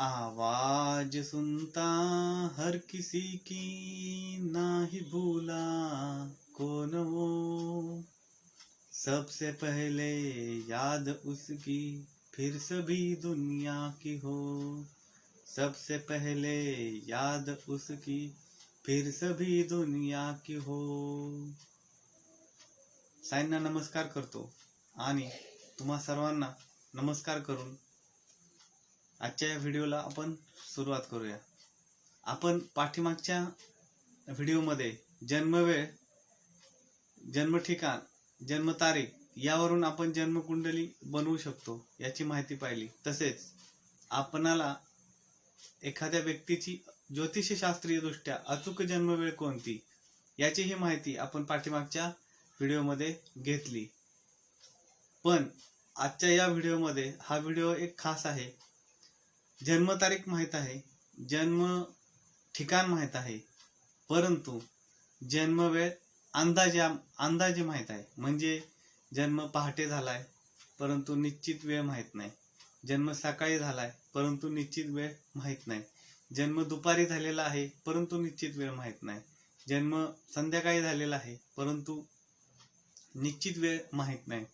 आवाज़ सुनता हर किसी की, ना ही भूला कौन वो। सबसे पहले याद उसकी, फिर सभी दुनिया की हो। सबसे पहले याद उसकी, फिर सभी दुनिया की हो। साईंना नमस्कार करतो. आणि तुम्हा सर्वांना नमस्कार करून आजच्या या व्हिडिओला आपण सुरुवात करूया. आपण पाठीमागच्या व्हिडिओमध्ये जन्मवेळ जन्मठिकाण जन्मतारीख यावरून आपण जन्मकुंडली बनवू शकतो याची माहिती पाहिली. तसेच आपणाला एखाद्या व्यक्तीची ज्योतिषशास्त्रीय दृष्ट्या अचूक जन्मवेळ कोणती याचीही माहिती आपण पाठीमागच्या व्हिडिओमध्ये घेतली. पण आजच्या या व्हिडिओमध्ये हा व्हिडिओ एक खास आहे. जन्मतारीख माहीत आहे जन्म ठिकाण माहीत आहे परंतु जन्मवेळ अंदाजे अंदाजे माहीत आहे. म्हणजे जन्म पहाटे झालाय परंतु निश्चित वेळ माहीत नाही. जन्म सकाळी झालाय परंतु निश्चित वेळ माहीत नाही. जन्म दुपारी झालेला आहे परंतु निश्चित वेळ माहीत नाही. जन्म संध्याकाळी झालेला आहे परंतु निश्चित वेळ माहीत नाही.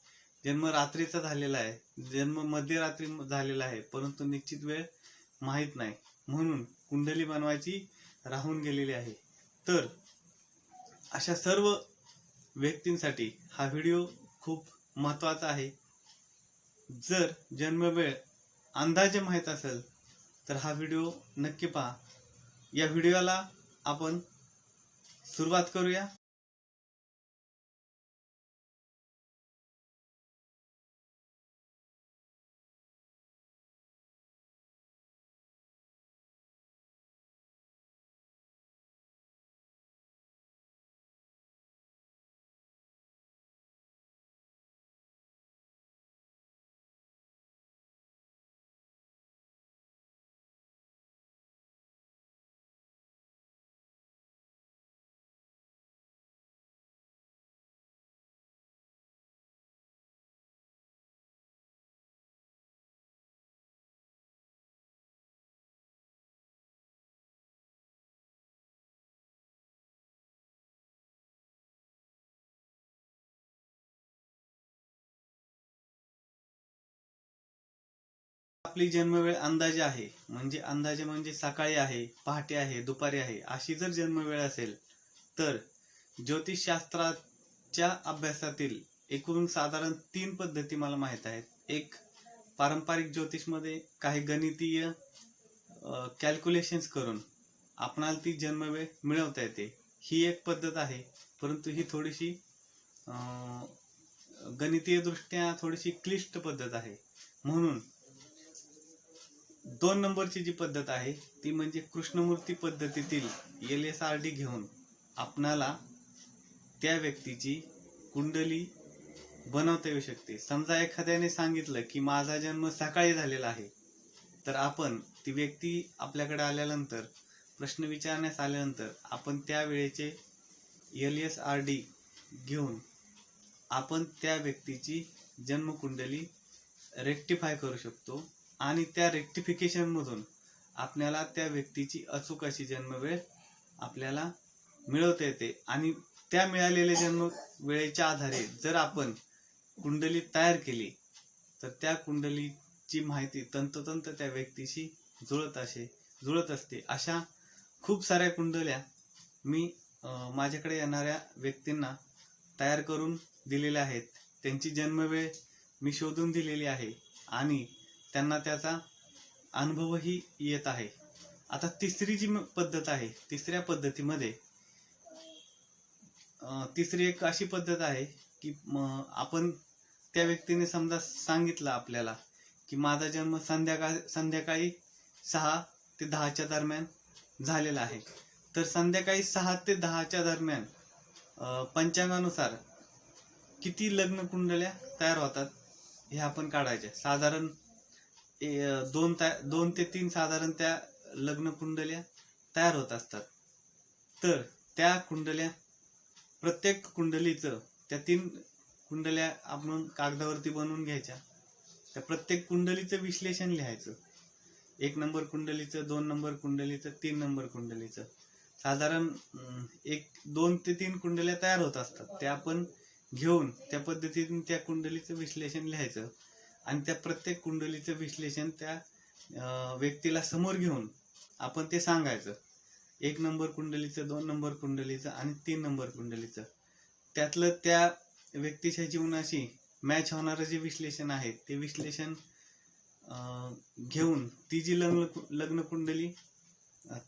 जन्म रात्रीचा झालेला आहे जन्म मध्यरात्री झालेला आहे परंतु निश्चित वेळ माहीत नाही. म्हणून कुंडली बनवायची राहून गेलेली आहे. तर अशा सर्व व्यक्तींसाठी हा व्हिडिओ खूप महत्त्वाचा आहे. जर जन्मवेळ अंदाजे माहीत असेल तर हा व्हिडिओ नक्की पहा. या व्हिडिओला आपण सुरुवात करूया. आपली जन्मवेळ अंदाजे आहे. म्हणजे अंदाजे म्हणजे सकाळी आहे पहाटे आहे दुपारी आहे अशी जर जन्मवेळ असेल तर ज्योतिषशास्त्राच्या अभ्यासातील एकूण साधारण तीन पद्धती मला माहीत आहेत. एक पारंपरिक ज्योतिषमध्ये काही गणितीय कॅल्क्युलेशन्स करून आपणाला ती जन्मवेळ मिळवता येते. ही एक पद्धत आहे. परंतु ही थोडीशी गणितीय दृष्ट्या थोडीशी क्लिष्ट पद्धत आहे. म्हणून दोन नंबरची जी पद्धत आहे ती म्हणजे कृष्णमूर्ती पद्धतीतील एल एस आर डी घेऊन आपणाला त्या व्यक्तीची कुंडली बनवता येऊ शकते. समजा एखाद्याने सांगितलं की माझा जन्म सकाळी झालेला आहे. तर आपण ती व्यक्ती आपल्याकडे आल्यानंतर प्रश्न विचारण्यास आल्यानंतर आपण त्या वेळेचे एल एस आर डी घेऊन आपण त्या व्यक्तीची जन्मकुंडली रेक्टिफाय करू शकतो. आणि त्या रेक्टिफिकेशन मधून आपल्याला त्या व्यक्तीची अचूक अशी जन्मवेळ आपल्याला मिळवता येते. आणि त्या मिळालेल्या जन्म वेळेच्या आधारे जर आपण कुंडली तयार केली तर त्या कुंडलीची माहिती तंतोतंत त्या व्यक्तीशी जुळत असे जुळत असते. अशा खूप साऱ्या कुंडल्या मी माझ्याकडे येणाऱ्या व्यक्तींना तयार करून दिलेल्या आहेत. त्यांची जन्मवेळ मी शोधून दिलेली आहे. आणि त्यांना त्याचा अनुभवही येत आहे. आता तिसरी जी पद्धत आहे तिसऱ्या पद्धतीमध्ये तिसरी एक अशी पद्धत आहे की आपण त्या व्यक्तीने समजा सांगितलं आपल्याला की माझा जन्म संध्याकाळ संध्याकाळी सहा ते दहाच्या दरम्यान झालेला आहे. तर संध्याकाळी सहा ते दहाच्या दरम्यान पंचांगानुसार किती लग्न कुंडल्या तयार होतात हे आपण काढायचे. साधारण दोन ता- दोन ते तीन साधारण त्या लग्न कुंडल्या तयार होत असतात. तर त्या कुंडल्या प्रत्येक कुंडलीचं त्या तीन कुंडल्या आपण कागदावरती बनवून घ्यायच्या. त्या प्रत्येक कुंडलीचं विश्लेषण लिहायचं. एक नंबर कुंडलीचं दोन नंबर कुंडलीचं तीन नंबर कुंडलीचं. साधारण अं, एक दोन ते तीन कुंडल्या तयार होत असतात. त्या आपण घेऊन त्या पद्धतीने त्या कुंडलीचं विश्लेषण लिहायचं. आणि त्या प्रत्येक कुंडलीचं विश्लेषण त्या व्यक्तीला समोर घेऊन आपण ते सांगायचं. एक नंबर कुंडलीचं दोन नंबर कुंडलीचं आणि तीन नंबर कुंडलीचं. त्यातलं त्या व्यक्तीच्या जीवनाशी मॅच होणारं जे विश्लेषण आहे ते विश्लेषण घेऊन ती जी लग्न लग्न कुंडली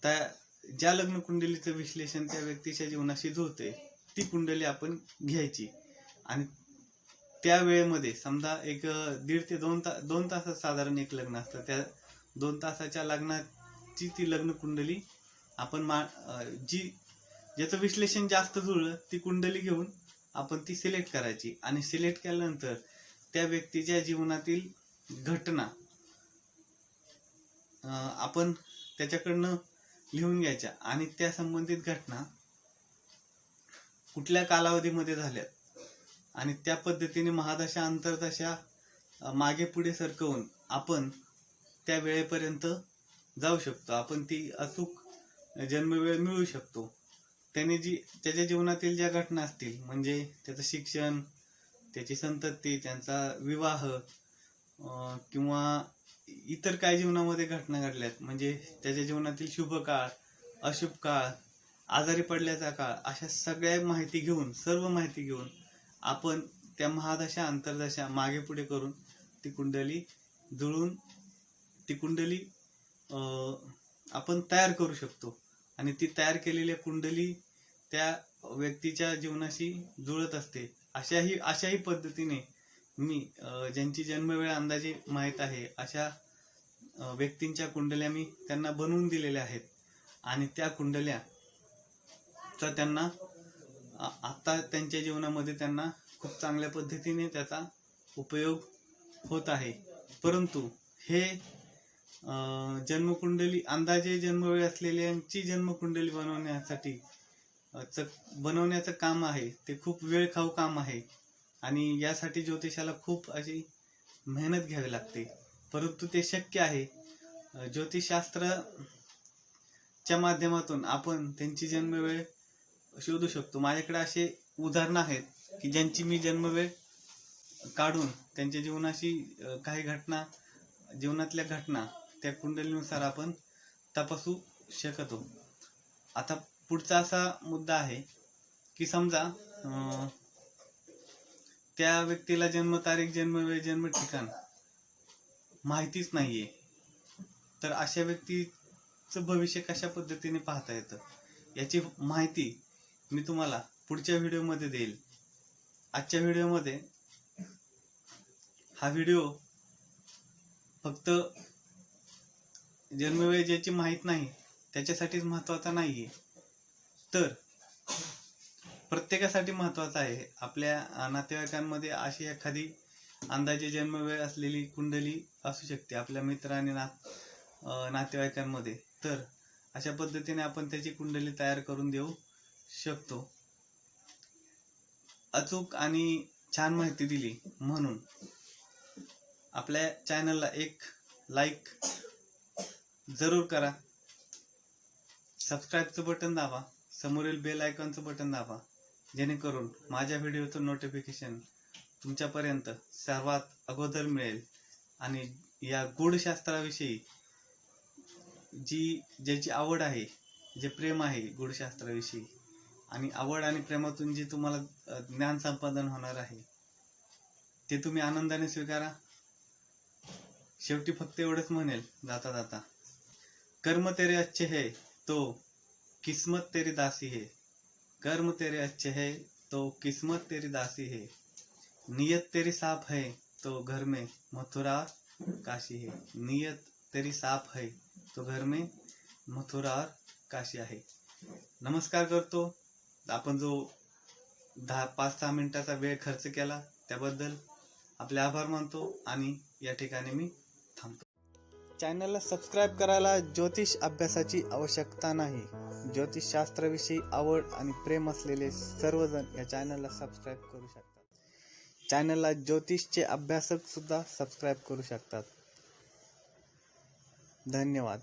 त्या ज्या लग्न कुंडलीचं विश्लेषण त्या व्यक्तीच्या जीवनाशी जुळते ती कुंडली आपण घ्यायची. आणि त्या वेळेमध्ये समजा एक दीड ते दोन तास दोन तासात साधारण एक लग्न असतं. त्या दोन तासाच्या लग्नाची ती लग्न कुंडली आपण मा जी ज्याचं विश्लेषण जास्त जुळलं ती कुंडली घेऊन आपण ती सिलेक्ट करायची. आणि सिलेक्ट केल्यानंतर त्या व्यक्तीच्या जीवनातील घटना आपण त्याच्याकडनं लिहून घ्यायच्या. आणि त्या संबंधित घटना कुठल्या कालावधीमध्ये झाल्यात? आणि त्या पद्धतीने महादशा अंतरदशा मागे पुढे सरकवून आपण त्या वेळेपर्यंत जाऊ शकतो. आपण ती अचूक जन्मवेळ मिळू शकतो. त्याने जी त्याच्या जीवनातील ज्या घटना असतील म्हणजे त्याचं शिक्षण त्याची संतती त्यांचा विवाह किंवा इतर काय जीवनामध्ये घटना घडल्यात म्हणजे त्याच्या जीवनातील शुभ काळ अशुभ काळ आजारी पडल्याचा काळ अशा सगळ्या माहिती घेऊन सर्व माहिती घेऊन आपण त्या महादशा अंतरदशा मागे पुढे करून ती कुंडली जुळून ती कुंडली आपण तयार करू शकतो. आणि ती तयार केलेली कुंडली त्या व्यक्तीच्या जीवनाशी जुळत असते. अशाही अशाही पद्धतीने मी ज्यांची जन्मवेळ अंदाजे माहीत आहे अशा व्यक्तींच्या कुंडल्या मी त्यांना बनवून दिलेल्या आहेत. आणि त्या कुंडल्या चा त्यांना आ- आता त्यांच्या जीवनामध्ये त्यांना खूप चांगल्या पद्धतीने त्याचा उपयोग होत आहे. परंतु हे जन्मकुंडली अंदाजे जन्मवेळ असलेल्यांची जन्मकुंडली बनवण्यासाठी च बनवण्याचं काम आहे. ते खूप वेळ खाऊ काम आहे. आणि यासाठी ज्योतिषाला खूप अशी मेहनत घ्यावी लागते. परंतु ते शक्य आहे. ज्योतिषशास्त्र च्या माध्यमातून आपण त्यांची जन्मवेळ शोधू शकतो. माझ्याकडे असे उदाहरणं आहेत की ज्यांची मी जन्मवेळ काढून त्यांच्या जीवनाशी काही घटना जीवनातल्या घटना त्या कुंडलीनुसार आपण तपासू शकतो. आता पुढचा असा मुद्दा आहे की समजा त्या व्यक्तीला जन्मतारीख जन्मवेळ जन्म ठिकाण माहितीच नाहीये. तर अशा व्यक्तीचं भविष्य कशा पद्धतीने पाहता येतं? याची माहिती मी तुम्हाला पुढच्या व्हिडिओमध्ये देईल. आजच्या व्हिडिओमध्ये हा व्हिडिओ फक्त जन्मवेळ ज्याची माहीत नाही त्याच्यासाठीच महत्त्वाचा नाहीये. तर प्रत्येकासाठी महत्त्वाचा आहे. आपल्या नातेवाईकांमध्ये अशी एखादी अंदाजे जन्मवेळ असलेली कुंडली असू शकते आपल्या मित्र आणि ना नातेवाईकांमध्ये. तर अशा पद्धतीने आपण त्याची कुंडली तयार करून देऊ. शकतो. अचूक आणि छान माहिती दिली म्हणून. आपल्या चॅनलला एक लाईक जरूर करा. सबस्क्राईबचं बटन दाबा. समोरील बेल आयकॉनचं बटन दाबा. जेणेकरून माझ्या व्हिडिओचं नोटिफिकेशन तुमच्यापर्यंत सर्वात अगोदर मिळेल. आणि या गूढशास्त्राविषयी जी ज्याची आवड आहे जे प्रेम आहे गूढशास्त्राविषयी आणि आवड आणि प्रेमातून जे तुम्हाला ज्ञान संपादन होणार आहे ते तुम्ही आनंदाने स्वीकारा. शेवटी फक्त एवढंच म्हणेल जाता जाता. कर्म तेरे अच्छे है तो किस्मत तेरी दासी है. कर्म तेरे अच्छे है तो किस्मत तेरी दासी है. नियत तेरी साफ है तो घर में मथुरा काशी है. नियत तेरी साफ है तो घर में मथुरा और काशी आहे. नमस्कार करतो. आपण जो दहा पाच सहा मिनिटाचा वेळ खर्च केला त्याबद्दल आपले आभार मानतो आणि या ठिकाणी मी थांबतो. चॅनलला सबस्क्राईब करायला ज्योतिष अभ्यासाची आवश्यकता नाही. ज्योतिषशास्त्राविषयी आवड आणि प्रेम असलेले सर्वजण या चॅनलला सबस्क्राईब करू शकतात. चॅनलला ज्योतिषचे अभ्यासक सुद्धा सबस्क्राईब करू शकतात. धन्यवाद.